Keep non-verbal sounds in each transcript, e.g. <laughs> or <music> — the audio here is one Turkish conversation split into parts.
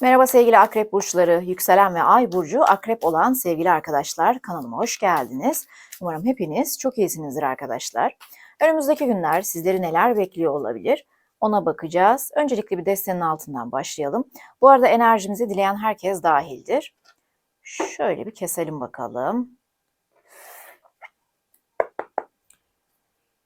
Merhaba sevgili akrep burçları, yükselen ve ay burcu akrep olan sevgili arkadaşlar kanalıma hoş geldiniz. Umarım hepiniz çok iyisinizdir arkadaşlar. Önümüzdeki günler sizleri neler bekliyor olabilir? Ona bakacağız. Öncelikle bir destenin altından başlayalım. Bu arada enerjimizi dileyen herkes dahildir. Şöyle bir keselim bakalım.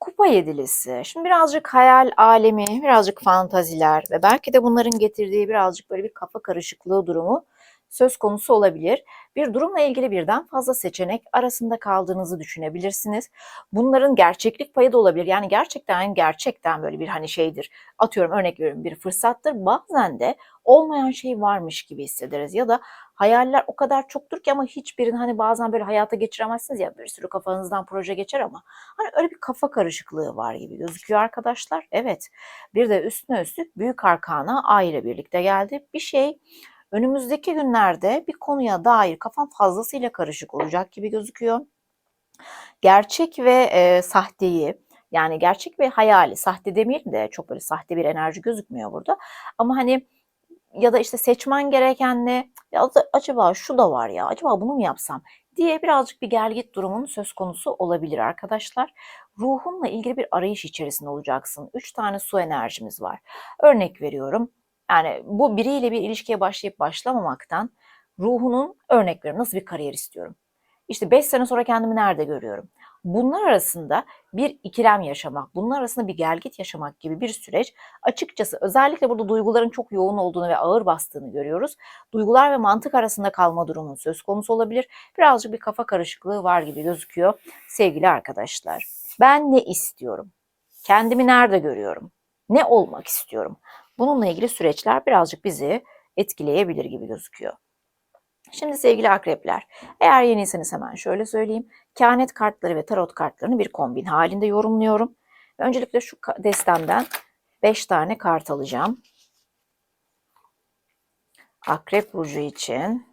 Kupa yedilisi. Şimdi birazcık hayal alemi, birazcık fantaziler ve belki de bunların getirdiği birazcık böyle bir kafa karışıklığı durumu söz konusu olabilir. Bir durumla ilgili birden fazla seçenek arasında kaldığınızı düşünebilirsiniz. Bunların gerçeklik payı da olabilir. Yani gerçekten gerçekten böyle bir hani şeydir. Atıyorum örnek veriyorum bir fırsattır. Bazen de olmayan şey varmış gibi hissederiz ya da hayaller o kadar çoktur ki ama hiçbirini hani bazen böyle hayata geçiremezsiniz ya bir sürü kafanızdan proje geçer ama hani öyle bir kafa karışıklığı var gibi gözüküyor arkadaşlar. Evet. Bir de üstüne üstlük büyük arkana A ile birlikte geldi. Bir şey önümüzdeki günlerde bir konuya dair kafam fazlasıyla karışık olacak gibi gözüküyor. Gerçek ve e, sahteyi yani gerçek ve hayali sahte demeyelim de çok böyle sahte bir enerji gözükmüyor burada. Ama hani ya da işte seçmen gereken ne? Ya da acaba şu da var ya, acaba bunu mu yapsam diye birazcık bir gel git durumunun söz konusu olabilir arkadaşlar. Ruhunla ilgili bir arayış içerisinde olacaksın. Üç tane su enerjimiz var. Örnek veriyorum. Yani bu biriyle bir ilişkiye başlayıp başlamamaktan ruhunun örnek veriyorum. Nasıl bir kariyer istiyorum? İşte 5 sene sonra kendimi nerede görüyorum? Bunlar arasında bir ikilem yaşamak, bunlar arasında bir gelgit yaşamak gibi bir süreç açıkçası özellikle burada duyguların çok yoğun olduğunu ve ağır bastığını görüyoruz. Duygular ve mantık arasında kalma durumunun söz konusu olabilir. Birazcık bir kafa karışıklığı var gibi gözüküyor sevgili arkadaşlar. Ben ne istiyorum? Kendimi nerede görüyorum? Ne olmak istiyorum? Bununla ilgili süreçler birazcık bizi etkileyebilir gibi gözüküyor. Şimdi sevgili akrepler, eğer yeniyseniz hemen şöyle söyleyeyim. Kehanet kartları ve tarot kartlarını bir kombin halinde yorumluyorum. Öncelikle şu destemden 5 tane kart alacağım. Akrep burcu için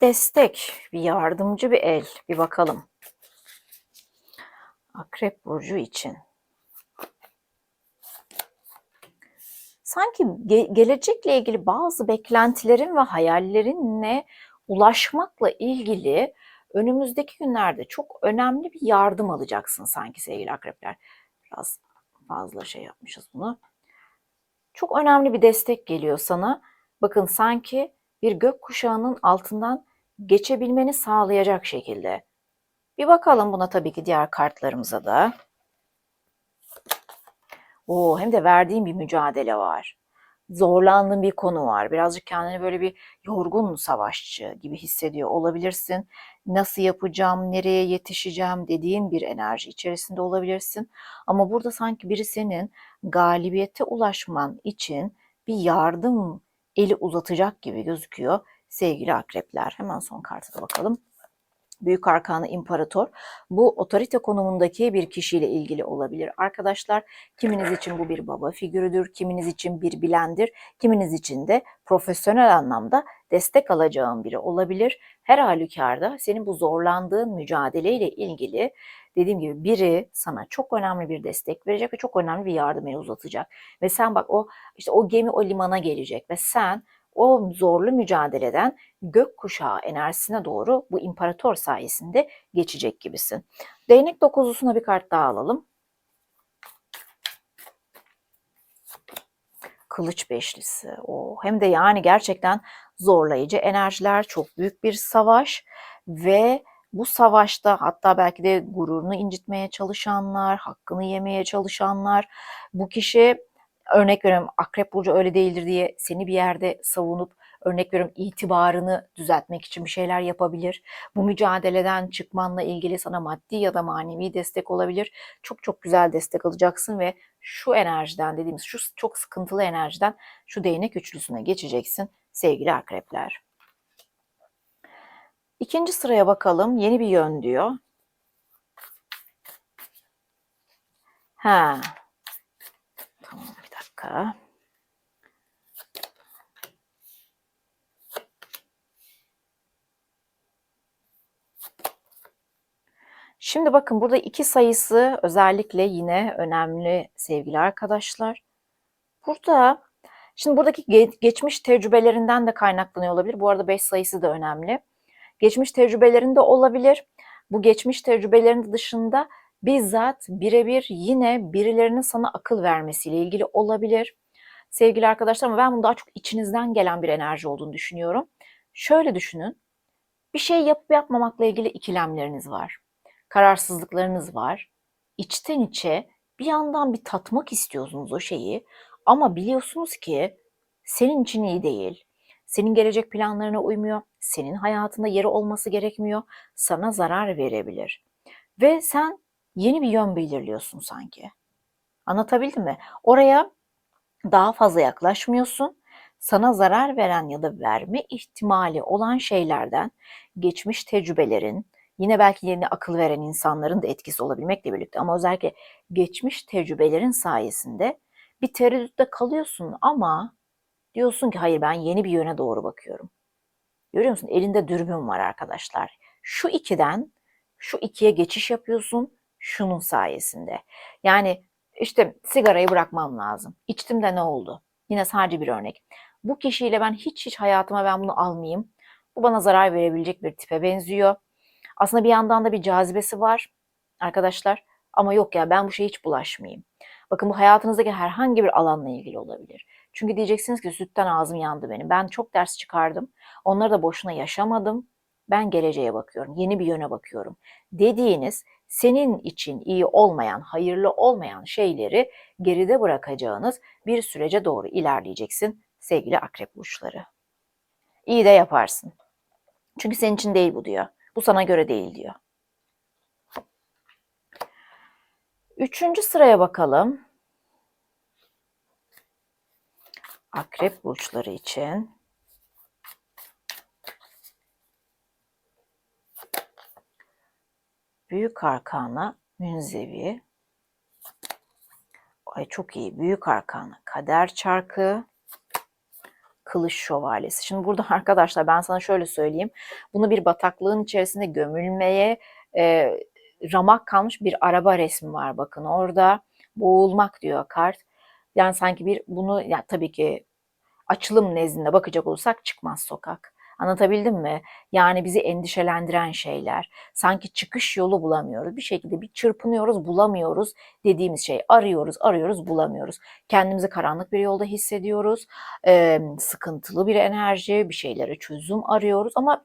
destek, bir yardımcı bir el. Bir bakalım. Akrep burcu için. Sanki ge- gelecekle ilgili bazı beklentilerin ve hayallerinle ulaşmakla ilgili önümüzdeki günlerde çok önemli bir yardım alacaksın sanki sevgili akrepler. Biraz fazla şey yapmışız bunu. Çok önemli bir destek geliyor sana. Bakın sanki bir gök kuşağının altından geçebilmeni sağlayacak şekilde. Bir bakalım buna tabii ki diğer kartlarımıza da. Oo, hem de verdiğim bir mücadele var. Zorlandığın bir konu var. Birazcık kendini böyle bir yorgun savaşçı gibi hissediyor olabilirsin. Nasıl yapacağım, nereye yetişeceğim dediğin bir enerji içerisinde olabilirsin. Ama burada sanki biri senin galibiyete ulaşman için bir yardım eli uzatacak gibi gözüküyor sevgili akrepler. Hemen son karta da bakalım. Büyük Arkanı İmparator. Bu otorite konumundaki bir kişiyle ilgili olabilir. Arkadaşlar kiminiz için bu bir baba figürüdür, kiminiz için bir bilendir, kiminiz için de profesyonel anlamda destek alacağın biri olabilir. Her halükarda senin bu zorlandığın mücadeleyle ilgili dediğim gibi biri sana çok önemli bir destek verecek ve çok önemli bir yardım eli uzatacak. Ve sen bak o işte o gemi o limana gelecek ve sen o zorlu mücadeleden gökkuşağı enerjisine doğru bu imparator sayesinde geçecek gibisin. Değnek dokuzlusuna bir kart daha alalım. Kılıç beşlisi. O hem de yani gerçekten zorlayıcı enerjiler, çok büyük bir savaş ve bu savaşta hatta belki de gururunu incitmeye çalışanlar, hakkını yemeye çalışanlar, bu kişi örnek veriyorum akrep burcu öyle değildir diye seni bir yerde savunup örnek veriyorum itibarını düzeltmek için bir şeyler yapabilir. Bu mücadeleden çıkmanla ilgili sana maddi ya da manevi destek olabilir. Çok çok güzel destek alacaksın ve şu enerjiden dediğimiz şu çok sıkıntılı enerjiden şu değnek üçlüsüne geçeceksin sevgili akrepler. İkinci sıraya bakalım. Yeni bir yön diyor. Ha. Tamam bir dakika. Şimdi bakın burada iki sayısı özellikle yine önemli sevgili arkadaşlar. Burada şimdi buradaki ge- geçmiş tecrübelerinden de kaynaklanıyor olabilir. Bu arada 5 sayısı da önemli. Geçmiş tecrübelerinde olabilir. Bu geçmiş tecrübelerin dışında bizzat birebir yine birilerinin sana akıl vermesiyle ilgili olabilir. Sevgili arkadaşlar ama ben bunu daha çok içinizden gelen bir enerji olduğunu düşünüyorum. Şöyle düşünün. Bir şey yapıp yapmamakla ilgili ikilemleriniz var. Kararsızlıklarınız var. İçten içe bir yandan bir tatmak istiyorsunuz o şeyi ama biliyorsunuz ki senin için iyi değil. Senin gelecek planlarına uymuyor. Senin hayatında yeri olması gerekmiyor. Sana zarar verebilir. Ve sen yeni bir yön belirliyorsun sanki. Anlatabildim mi? Oraya daha fazla yaklaşmıyorsun. Sana zarar veren ya da verme ihtimali olan şeylerden geçmiş tecrübelerin, yine belki yeni akıl veren insanların da etkisi olabilmekle birlikte ama özellikle geçmiş tecrübelerin sayesinde bir tereddütte kalıyorsun ama diyorsun ki hayır ben yeni bir yöne doğru bakıyorum. Görüyor musun? Elinde dürbün var arkadaşlar. Şu ikiden şu ikiye geçiş yapıyorsun şunun sayesinde. Yani işte sigarayı bırakmam lazım. İçtim de ne oldu? Yine sadece bir örnek. Bu kişiyle ben hiç hiç hayatıma ben bunu almayayım. Bu bana zarar verebilecek bir tipe benziyor. Aslında bir yandan da bir cazibesi var arkadaşlar. Ama yok ya ben bu şeye hiç bulaşmayayım. Bakın bu hayatınızdaki herhangi bir alanla ilgili olabilir. Çünkü diyeceksiniz ki sütten ağzım yandı benim. Ben çok ders çıkardım. Onları da boşuna yaşamadım. Ben geleceğe bakıyorum. Yeni bir yöne bakıyorum. Dediğiniz senin için iyi olmayan, hayırlı olmayan şeyleri geride bırakacağınız bir sürece doğru ilerleyeceksin sevgili akrep burçları. İyi de yaparsın. Çünkü senin için değil bu diyor. Bu sana göre değil diyor. Üçüncü sıraya bakalım. Akrep burçları için. Büyük arkana münzevi. Ay çok iyi. Büyük arkana kader çarkı. Kılıç şövalyesi. Şimdi burada <laughs> arkadaşlar ben sana şöyle söyleyeyim. Bunu bir bataklığın içerisinde gömülmeye e, ramak kalmış bir araba resmi var bakın orada. Boğulmak diyor kart. Yani sanki bir bunu yani tabii ki açılım nezdinde bakacak olursak çıkmaz sokak. Anlatabildim mi? Yani bizi endişelendiren şeyler. Sanki çıkış yolu bulamıyoruz. Bir şekilde bir çırpınıyoruz, bulamıyoruz dediğimiz şey. Arıyoruz, arıyoruz, bulamıyoruz. Kendimizi karanlık bir yolda hissediyoruz. Ee, sıkıntılı bir enerji, bir şeylere çözüm arıyoruz ama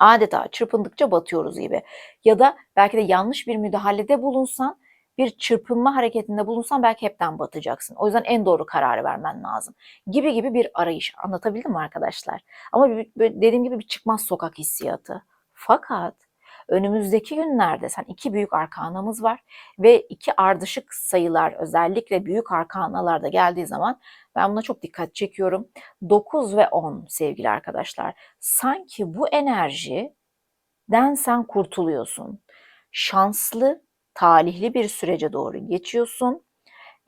adeta çırpındıkça batıyoruz gibi. Ya da belki de yanlış bir müdahalede bulunsan bir çırpınma hareketinde bulunsan belki hepten batacaksın. O yüzden en doğru kararı vermen lazım. Gibi gibi bir arayış. Anlatabildim mi arkadaşlar? Ama dediğim gibi bir çıkmaz sokak hissiyatı. Fakat önümüzdeki günlerde sen iki büyük arkanamız var ve iki ardışık sayılar özellikle büyük arkanalarda geldiği zaman ben buna çok dikkat çekiyorum. 9 ve 10 sevgili arkadaşlar. Sanki bu enerjiden sen kurtuluyorsun. Şanslı talihli bir sürece doğru geçiyorsun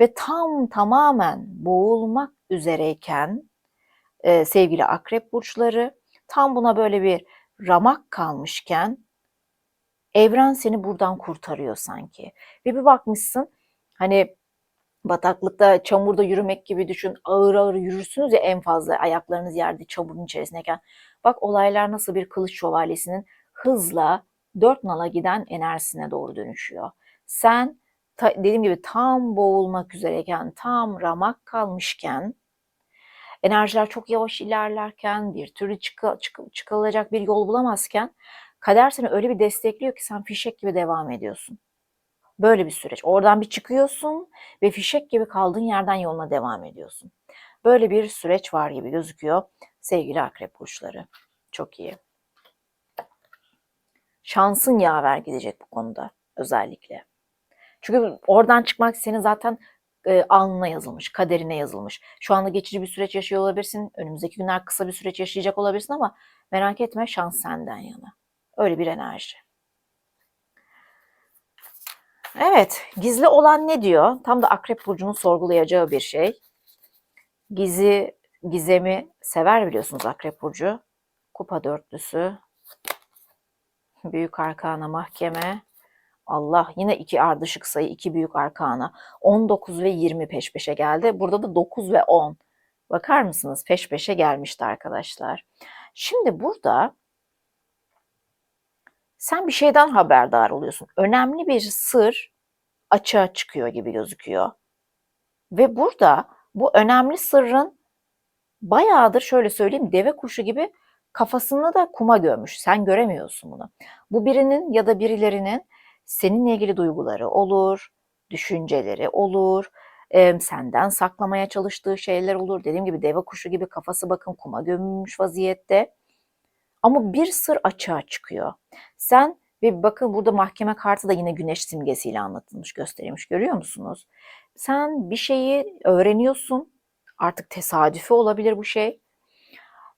ve tam tamamen boğulmak üzereyken e, sevgili akrep burçları tam buna böyle bir ramak kalmışken evren seni buradan kurtarıyor sanki. Ve bir bakmışsın hani bataklıkta çamurda yürümek gibi düşün ağır ağır yürürsünüz ya en fazla ayaklarınız yerde çamurun içerisindeyken. Bak olaylar nasıl bir kılıç şövalyesinin hızla dört nala giden enerjisine doğru dönüşüyor. Sen ta, dediğim gibi tam boğulmak üzereyken, tam ramak kalmışken, enerjiler çok yavaş ilerlerken, bir türlü çıkı, çık, çıkılacak bir yol bulamazken, kader seni öyle bir destekliyor ki sen fişek gibi devam ediyorsun. Böyle bir süreç. Oradan bir çıkıyorsun ve fişek gibi kaldığın yerden yoluna devam ediyorsun. Böyle bir süreç var gibi gözüküyor sevgili akrep burçları. Çok iyi. Şansın yaver gidecek bu konuda özellikle. Çünkü oradan çıkmak senin zaten e, alnına yazılmış, kaderine yazılmış. Şu anda geçici bir süreç yaşıyor olabilirsin. Önümüzdeki günler kısa bir süreç yaşayacak olabilirsin ama merak etme şans senden yana. Öyle bir enerji. Evet, gizli olan ne diyor? Tam da Akrep Burcu'nun sorgulayacağı bir şey. Gizi, gizemi sever biliyorsunuz Akrep Burcu. Kupa dörtlüsü. Büyük arkana mahkeme. Allah yine iki ardışık sayı, iki büyük arkana. 19 ve 20 peş peşe geldi. Burada da 9 ve 10. Bakar mısınız? Peş peşe gelmişti arkadaşlar. Şimdi burada sen bir şeyden haberdar oluyorsun. Önemli bir sır açığa çıkıyor gibi gözüküyor. Ve burada bu önemli sırrın bayağıdır şöyle söyleyeyim deve kuşu gibi kafasını da kuma gömmüş. Sen göremiyorsun bunu. Bu birinin ya da birilerinin seninle ilgili duyguları olur, düşünceleri olur, e, senden saklamaya çalıştığı şeyler olur. Dediğim gibi deve kuşu gibi kafası bakın kuma gömülmüş vaziyette. Ama bir sır açığa çıkıyor. Sen ve bakın burada mahkeme kartı da yine güneş simgesiyle anlatılmış, gösterilmiş. Görüyor musunuz? Sen bir şeyi öğreniyorsun. Artık tesadüfi olabilir bu şey.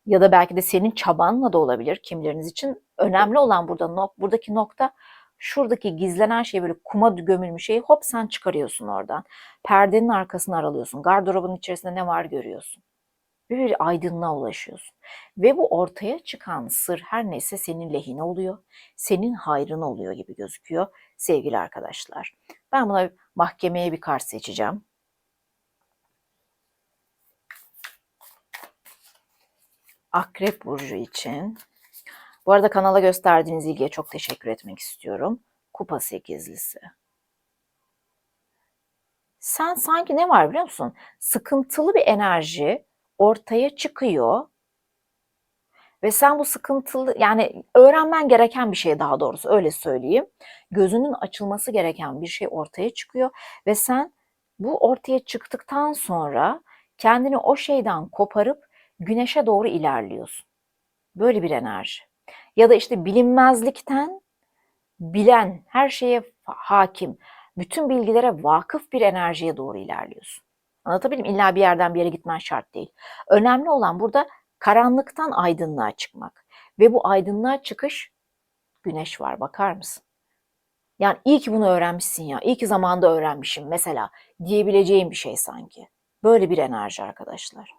Ya da belki de senin çabanla da olabilir kimileriniz için. Önemli olan burada nok buradaki nokta şuradaki gizlenen şey böyle kuma gömülmüş şeyi hop sen çıkarıyorsun oradan. Perdenin arkasını aralıyorsun. Gardırobun içerisinde ne var görüyorsun. Bir aydınlığa ulaşıyorsun. Ve bu ortaya çıkan sır her neyse senin lehine oluyor. Senin hayrına oluyor gibi gözüküyor sevgili arkadaşlar. Ben buna mahkemeye bir kart seçeceğim. Akrep Burcu için. Bu arada kanala gösterdiğiniz ilgiye çok teşekkür etmek istiyorum. Kupa sekizlisi. Sen sanki ne var biliyor musun? Sıkıntılı bir enerji ortaya çıkıyor. Ve sen bu sıkıntılı yani öğrenmen gereken bir şey daha doğrusu öyle söyleyeyim. Gözünün açılması gereken bir şey ortaya çıkıyor ve sen bu ortaya çıktıktan sonra kendini o şeyden koparıp güneşe doğru ilerliyorsun. Böyle bir enerji. Ya da işte bilinmezlikten bilen, her şeye hakim, bütün bilgilere vakıf bir enerjiye doğru ilerliyorsun. Anlatabildim İlla bir yerden bir yere gitmen şart değil. Önemli olan burada karanlıktan aydınlığa çıkmak. Ve bu aydınlığa çıkış güneş var bakar mısın? Yani iyi ki bunu öğrenmişsin ya. İyi ki zamanda öğrenmişim mesela diyebileceğim bir şey sanki. Böyle bir enerji arkadaşlar.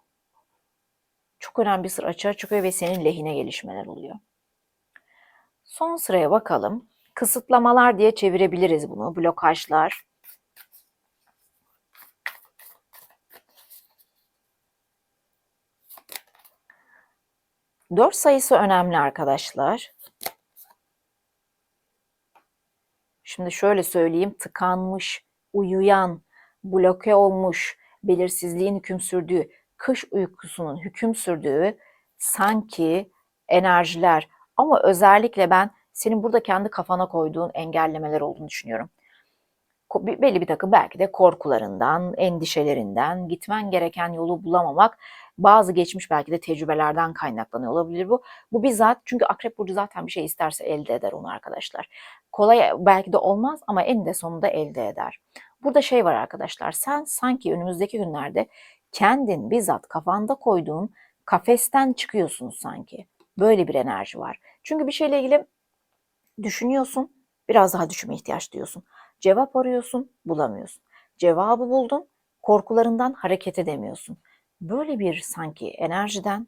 Çok önemli bir sır açığa çıkıyor ve senin lehine gelişmeler oluyor. Son sıraya bakalım. Kısıtlamalar diye çevirebiliriz bunu. Blokajlar. Dört sayısı önemli arkadaşlar. Şimdi şöyle söyleyeyim. Tıkanmış, uyuyan, bloke olmuş, belirsizliğin hüküm sürdüğü, kış uykusunun hüküm sürdüğü sanki enerjiler ama özellikle ben senin burada kendi kafana koyduğun engellemeler olduğunu düşünüyorum. Belli bir takım belki de korkularından, endişelerinden, gitmen gereken yolu bulamamak, bazı geçmiş belki de tecrübelerden kaynaklanıyor olabilir bu. Bu bizzat çünkü Akrep Burcu zaten bir şey isterse elde eder onu arkadaşlar. Kolay belki de olmaz ama en de sonunda elde eder. Burada şey var arkadaşlar sen sanki önümüzdeki günlerde kendin bizzat kafanda koyduğun kafesten çıkıyorsunuz sanki. Böyle bir enerji var. Çünkü bir şeyle ilgili düşünüyorsun, biraz daha düşünme ihtiyaç duyuyorsun. Cevap arıyorsun, bulamıyorsun. Cevabı buldun, korkularından hareket edemiyorsun. Böyle bir sanki enerjiden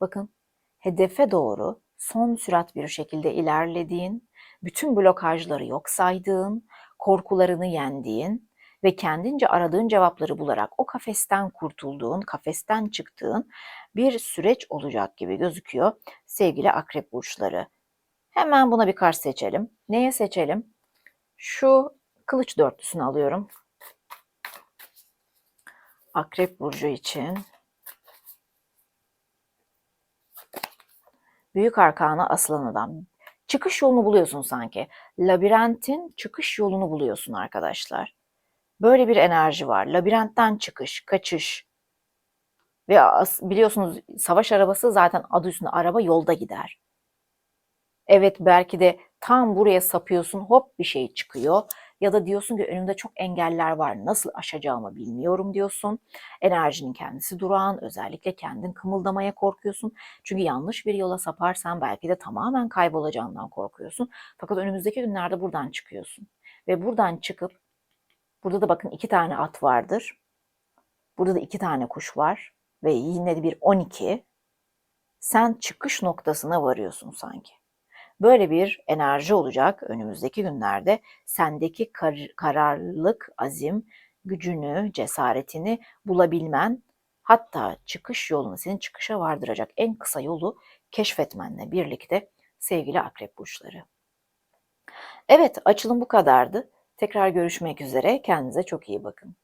bakın hedefe doğru son sürat bir şekilde ilerlediğin, bütün blokajları yok saydığın, korkularını yendiğin ve kendince aradığın cevapları bularak o kafesten kurtulduğun, kafesten çıktığın bir süreç olacak gibi gözüküyor sevgili akrep burçları. Hemen buna bir kart seçelim. Neye seçelim? Şu kılıç dörtlüsünü alıyorum. Akrep burcu için. Büyük arkana aslan adam. Çıkış yolunu buluyorsun sanki. Labirentin çıkış yolunu buluyorsun arkadaşlar. Böyle bir enerji var. Labirentten çıkış, kaçış. Ve biliyorsunuz savaş arabası zaten adı üstünde araba yolda gider. Evet belki de tam buraya sapıyorsun hop bir şey çıkıyor ya da diyorsun ki önümde çok engeller var nasıl aşacağımı bilmiyorum diyorsun. Enerjinin kendisi durağan özellikle kendin kımıldamaya korkuyorsun. Çünkü yanlış bir yola saparsan belki de tamamen kaybolacağından korkuyorsun. Fakat önümüzdeki günlerde buradan çıkıyorsun. Ve buradan çıkıp burada da bakın iki tane at vardır. Burada da iki tane kuş var ve yine de bir 12. Sen çıkış noktasına varıyorsun sanki. Böyle bir enerji olacak önümüzdeki günlerde. Sendeki kar- kararlılık, azim, gücünü, cesaretini bulabilmen, hatta çıkış yolunu senin çıkışa vardıracak en kısa yolu keşfetmenle birlikte sevgili akrep burçları. Evet, açılım bu kadardı. Tekrar görüşmek üzere. Kendinize çok iyi bakın.